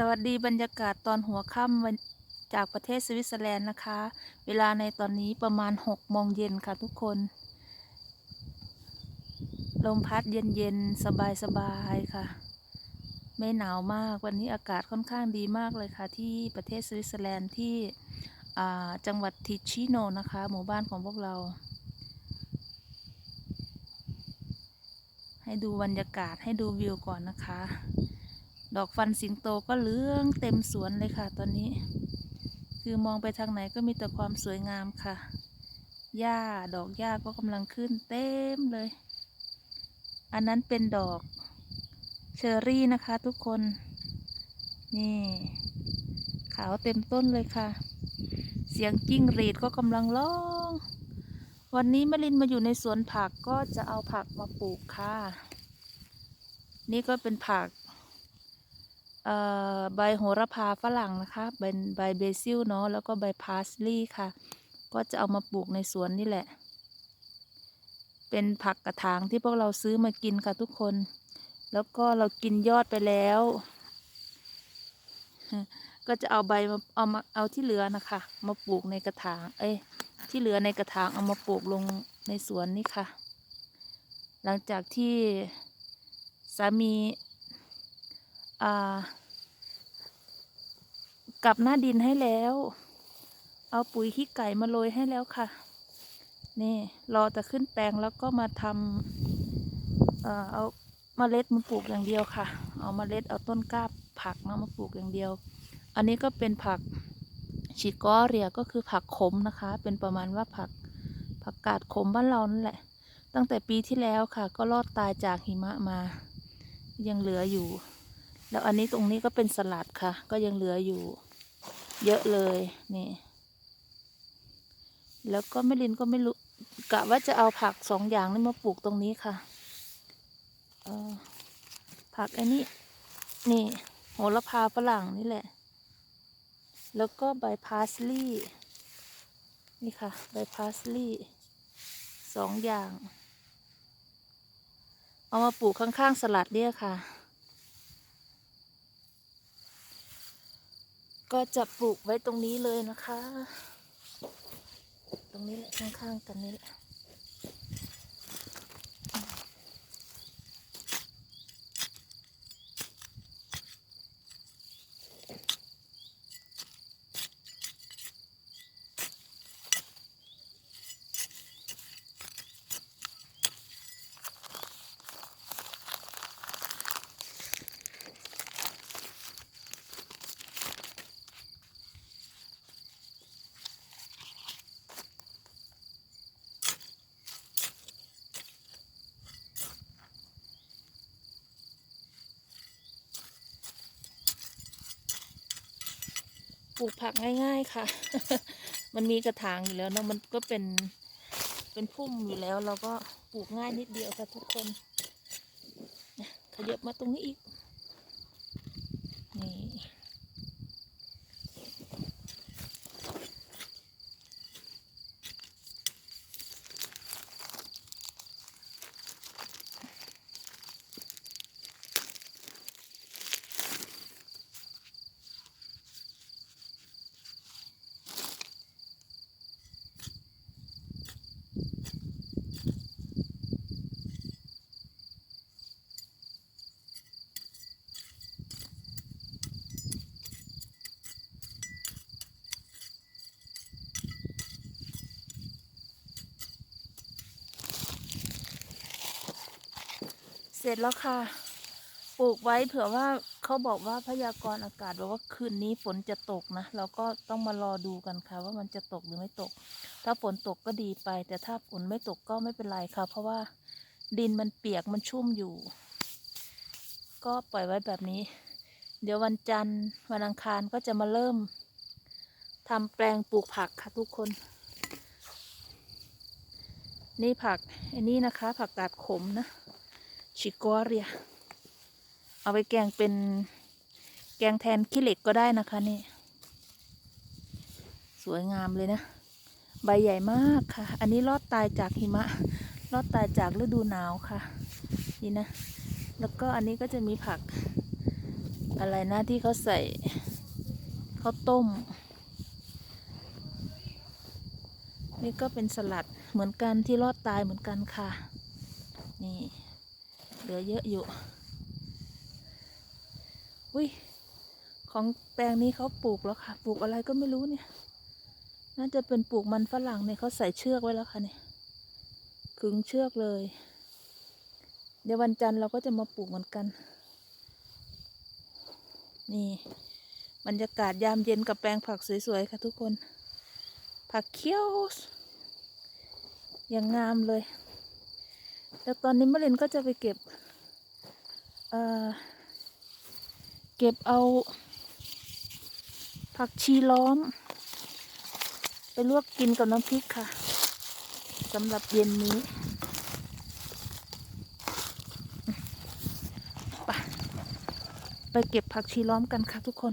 สวัสดีบรรยากาศตอนหัวค่ำจากประเทศสวิตเซอร์แลนด์นะคะ เวลาในตอนนี้ประมาณ6โมงเย็นค่ะทุกคน ลมพัดเย็นๆ สบายๆ ค่ะ ไม่หนาวมากวันนี้อากาศค่อนข้างดีมากเลยค่ะ ที่ประเทศสวิตเซอร์แลนด์ที่จังหวัดทิชิโนนะคะ หมู่บ้านของพวกเรา ให้ดูบรรยากาศให้ดูวิวก่อนนะคะ ดอกฟันสิงโตก็เหลืองเต็มสวนเลยค่ะ ตอนนี้ คือมองไปทางไหนก็มีแต่ความสวยงามค่ะ หญ้าดอกหญ้าก็กำลังขึ้นเต็มเลย อันนั้นเป็นดอกเชอรี่นะคะทุกคน นี่ ขาวเต็มต้นเลยค่ะ เสียงจิ้งหรีดก็กำลังร้อง วันนี้มลินมาอยู่ในสวนผักก็จะเอาผักมาปลูกค่ะ นี่ก็เป็นผัก ใบโหระพาฝรั่งนะคะเป็นใบเบซิลเนาะแล้วก็ใบพาสลีย์ค่ะ ก็จะเอามาปลูกในสวนนี่แหละ เป็นผักกระถางที่พวกเราซื้อมากินค่ะทุกคน แล้วก็เรากินยอดไปแล้ว ก็จะเอาใบมาเอามาเอาที่เหลือนะคะ มาปลูกในกระถาง เอ้ยที่เหลือในกระถางเอามาปลูกลงในสวนนี่ค่ะ หลังจากที่สามีอ่า กลับหน้าดินให้แล้ว เอาปุ๋ยขี้ไก่มาโรยให้แล้วค่ะ นี่รอแต่ขึ้นแปลงแล้วก็มาทำเอ่อเอาเมล็ดมาปลูกอย่างเดียวค่ะ เอาเมล็ดเอาต้นกล้าผักมามาปลูกอย่างเดียว อันนี้ก็เป็นผักชิกอเรียก็คือผักขมนะคะ เป็นประมาณว่าผักผักกาดขมบ้านเรานั่นแหละ ตั้งแต่ปีที่แล้วค่ะ ก็รอดตายจากหิมะมา ยังเหลืออยู่ แล้วอันนี้ตรงนี้ก็เป็นสลัดค่ะ ก็ยังเหลืออยู่ เยอะเลยนี่ แล้วก็แม่ลินก็ไม่รู้กะว่าจะเอาผักสองอย่างนี้มาปลูกตรงนี้ค่ะออผักไอ้นี่นี่โหระพาฝรั่งนี่แหละ แล้วก็ใบพาสลีย์นี่ค่ะใบพาสลีย์สองอย่าง เอามาปลูกข้างๆสลัดเนี่ยค่ะ ก็จะปลูกไว้ตรงนี้เลยนะคะ ตรงนี้แหละข้างๆกันนี้แหละ ปลูกผักง่าย ๆค่ะ มันมีกระถางอยู่แล้วเนาะมันก็เป็นเป็นพุ่มอยู่แล้ว เราก็ปลูกง่ายนิดเดียวค่ะทุกคนขยับมาตรงนี้อีก นี่ เสร็จแล้วค่ะ ปลูกไว้เผื่อว่าเขาบอกว่าพยากรณ์อากาศบอกว่าคืนนี้ฝนจะตกนะ เราก็ต้องมารอดูกันค่ะ ว่ามันจะตกหรือไม่ตก ถ้าฝนตกก็ดีไป แต่ถ้าฝนไม่ตกก็ไม่เป็นไรค่ะ เพราะว่าดินมันเปียกมันชุ่มอยู่ ก็ปล่อยไว้แบบนี้ เดี๋ยววันจันทร์วันอังคารก็จะมาเริ่มทำแปลงปลูกผักค่ะทุกคน นี่ผักอันนี้นะคะ ผักกาดขมนะ ชิกอเรีย เอาไปแกงเป็นแกงแทนขี้เหล็กก็ได้นะคะนี่ สวยงามเลยนะ ใบใหญ่มากค่ะ อันนี้รอดตายจากหิมะ รอดตายจากฤดูหนาวค่ะ นี่นะ แล้วก็อันนี้ก็จะมีผัก อะไรนะที่เขาใส่ข้าวต้ม นี่ก็เป็นสลัดเหมือนกันที่รอดตายเหมือนกันค่ะ เหลือเยอะอยู่ อุ้ย ของแปลงนี้เขาปลูกแล้วค่ะ ปลูกอะไรก็ไม่รู้เนี่ย น่าจะเป็นปลูกมันฝรั่งเนี่ยเขาใส่เชือกไว้แล้วค่ะเนี่ยขึงเชือกเลย เดี๋ยววันจันทร์เราก็จะมาปลูกเหมือนกัน นี่บรรยากาศยามเย็นกับแปลงผักสวยๆค่ะทุกคน ผักเขียวอย่างงามเลย แล้วตอนนี้มะเร็นก็จะไปเก็บเเก็บเอาผักชีล้อม ไปลวกกินกับน้ำพริกค่ะสำหรับเย็นนี้ไปไปเก็บผักชีล้อมกันค่ะทุกคน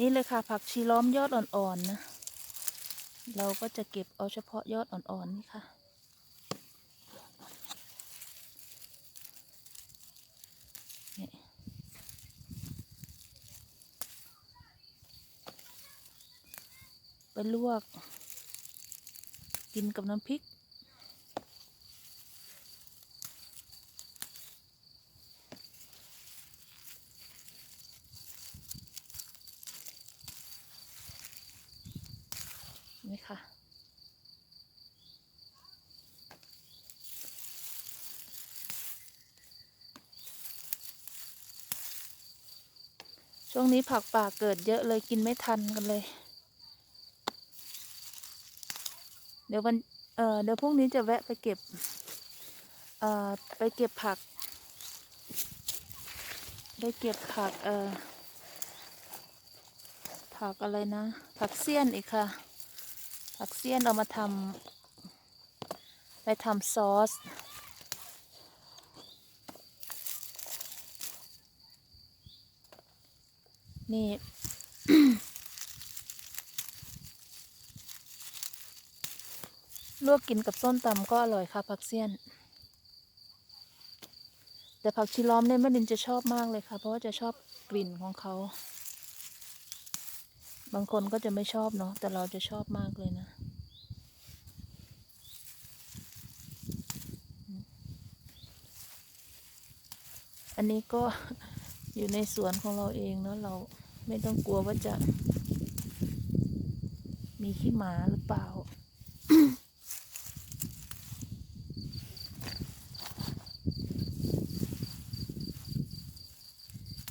นี่เลยค่ะผักชีล้อมยอดอ่อนๆนะ เราก็จะเก็บเอาเฉพาะยอดอ่อนๆนี่ค่ะ ไปลวก กินกับน้ำพริก นี่ค่ะ ช่วงนี้ผักป่าเกิดเยอะเลยกินไม่ทันกันเลย เดี๋ยววันเอ่อเดี๋ยวพรุ่งนี้จะแวะไปเก็บเอ่อไปเก็บผักไปเก็บผักเอ่อผักอะไรนะ ผักเสี้ยนอีกค่ะ ผักเสี้ยนเอามาทำไปทำซอส นี่ลวกกินกับส้มตำก็อร่อยค่ะผักเสี้ยน แต่ผักชีล้อมเนี่ยแม่ดินจะชอบมากเลยค่ะ เพราะว่าจะชอบกลิ่นของเขา บางคนก็จะไม่ชอบเนาะแต่เราจะชอบมากเลยนะ อันนี้ก็ อยู่ในสวนของเราเองเนาะเราไม่ต้องกลัวว่าจะ มีขี้หมาหรือเปล่า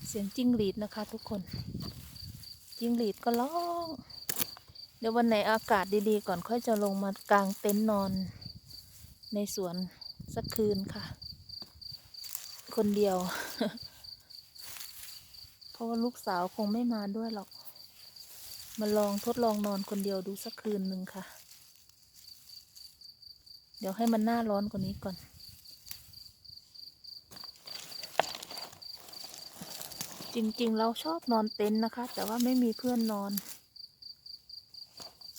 เสียงจิ้งหรีดนะคะทุกคน จิ้งหรีดก็ร้อง เดี๋ยววันไหนอากาศดีๆ ก่อนค่อยจะลงมากางเต็นท์นอน ในสวนสักคืนค่ะ คนเดียว เพราะว่าลูกสาวคงไม่มาด้วยหรอก มาลองทดลองนอนคนเดียวดูสักคืนหนึ่งค่ะ เดี๋ยวให้มันหน้าร้อนกว่านี้ก่อน จริงๆ เราชอบนอนเต็นท์นะคะ แต่ว่าไม่มีเพื่อนนอน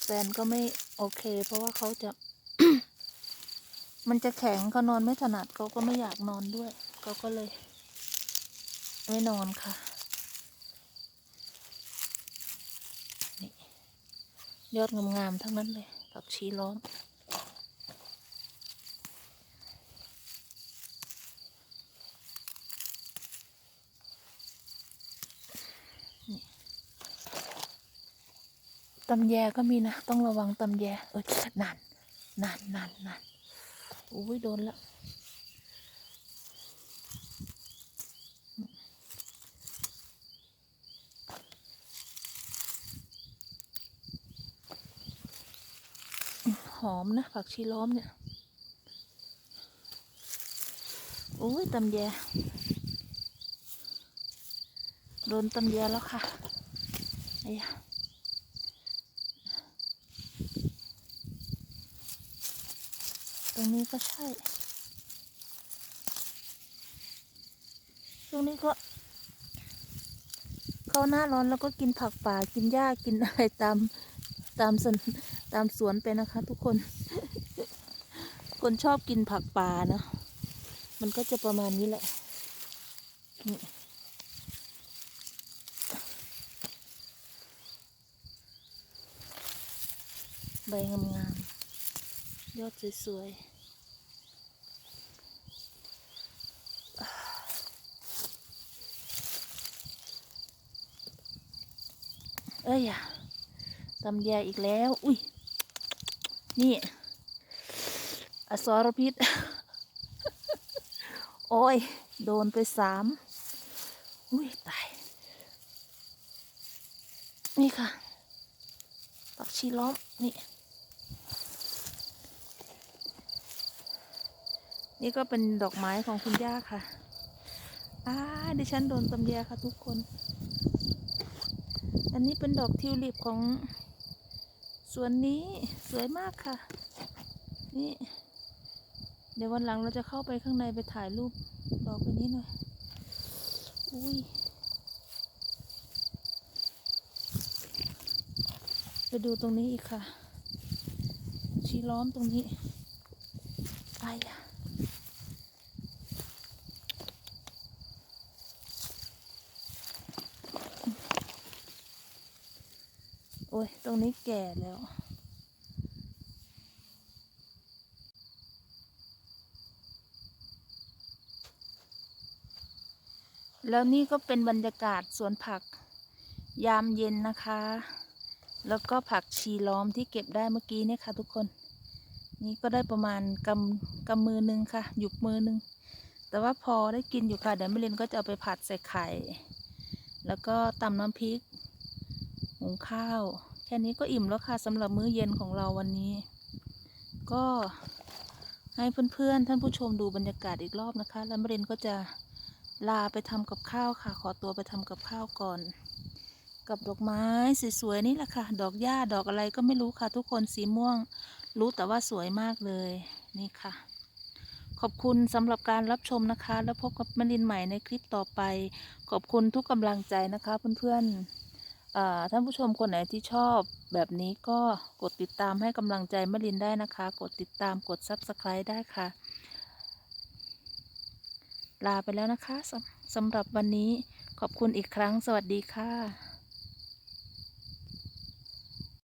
แฟนก็ไม่โอเค เพราะว่าเขาจะ มันจะแข็งเขานอนไม่ถนัดเขาก็ไม่อยากนอนด้วยเขาก็เลย ไม่นอนค่ะ ยอดงามๆทั้งนั้นเลยผักชีล้อม ตำแยก็มีนะ ต้องระวังตำแยเออนั่นนั่นนั่นนั่นอุ้ยโดนแล้ว หอมนะ ผักชีล้อมเนี่ยโอ้ยตำแยโดนตำแยแล้วค่ะไอ้ยะตรงนี้ก็ใช่ ตรงนี้ก็ เข้าหน้าร้อนแล้วก็กินผักป่ากินหญ้ากินอะไรตามตามสน ตามสวนไปนะคะ ทุกคน คนชอบกินผักป่าเนะ มันก็จะประมาณนี้แหละใบงามๆ ยอดสวยๆเอ้ยอะตำแยอีกแล้ว อุ้ย นี่ อสรพิษ โอ้ย โดนไปสาม อุ้ย ตาย นี่ค่ะปักชีล้อม นี่ นี่ก็เป็นดอกไม้ของคุณย่าค่ะอ้าดิฉันโดนตำแยค่ะทุกคน อันนี้เป็นดอกทิวลิปของ วนนี้สวยมากค่ะ นี่ เดี๋ยววันหลังเราจะเข้าไปข้างในไปถ่ายรูปดอกอันนี้หน่อย อุ้ย ไปดูตรงนี้อีกค่ะ ชีล้อมตรงนี้ไปอะ อ้ย ตรงนี้แก่แล้ว แล้วนี่ก็เป็นบรรยากาศสวนผักยามเย็นนะคะ แล้วก็ผักชีล้อมที่เก็บได้เมื่อกี้เนี่ยค่ะทุกคน นี่ก็ได้ประมาณกำกำมือหนึงค่ะ หยุกมือหนึง แต่ว่าพอได้กินอยู่ค่ะ เดี๋ยวมิลินก็จะเอาไปผัดใส่ไข่ แล้วก็ตำน้ำพริก หุงข้าว แค่นี้ก็อิ่มแล้วค่ะสำหรับมื้อเย็นของเราวันนี้ ก็ให้เพื่อนๆ ท่านผู้ชมดูบรรยากาศอีกรอบนะคะ แล้วมิลินก็จะลาไปทำกับข้าวค่ะ ขอตัวไปทำกับข้าวก่อน กับดอกไม้สวยๆนี่แหละค่ะ ดอกหญ้าดอกอะไรก็ไม่รู้ค่ะ ทุกคนสีม่วง รู้แต่ว่าสวยมากเลยนี่ค่ะ ขอบคุณสำหรับการรับชมนะคะ แล้วพบกับมลินใหม่ในคลิปต่อไป ขอบคุณทุกกำลังใจนะคะเพื่อนๆ ท่านผู้ชมคนไหนที่ชอบแบบนี้ก็กดติดตามให้กำลังใจมลินได้นะคะ กดติดตามกด Subscribe ได้ค่ะ ลาไปแล้วนะคะสสำหรับวันนี้ขอบคุณอีกครั้งสวัสดีค่ะ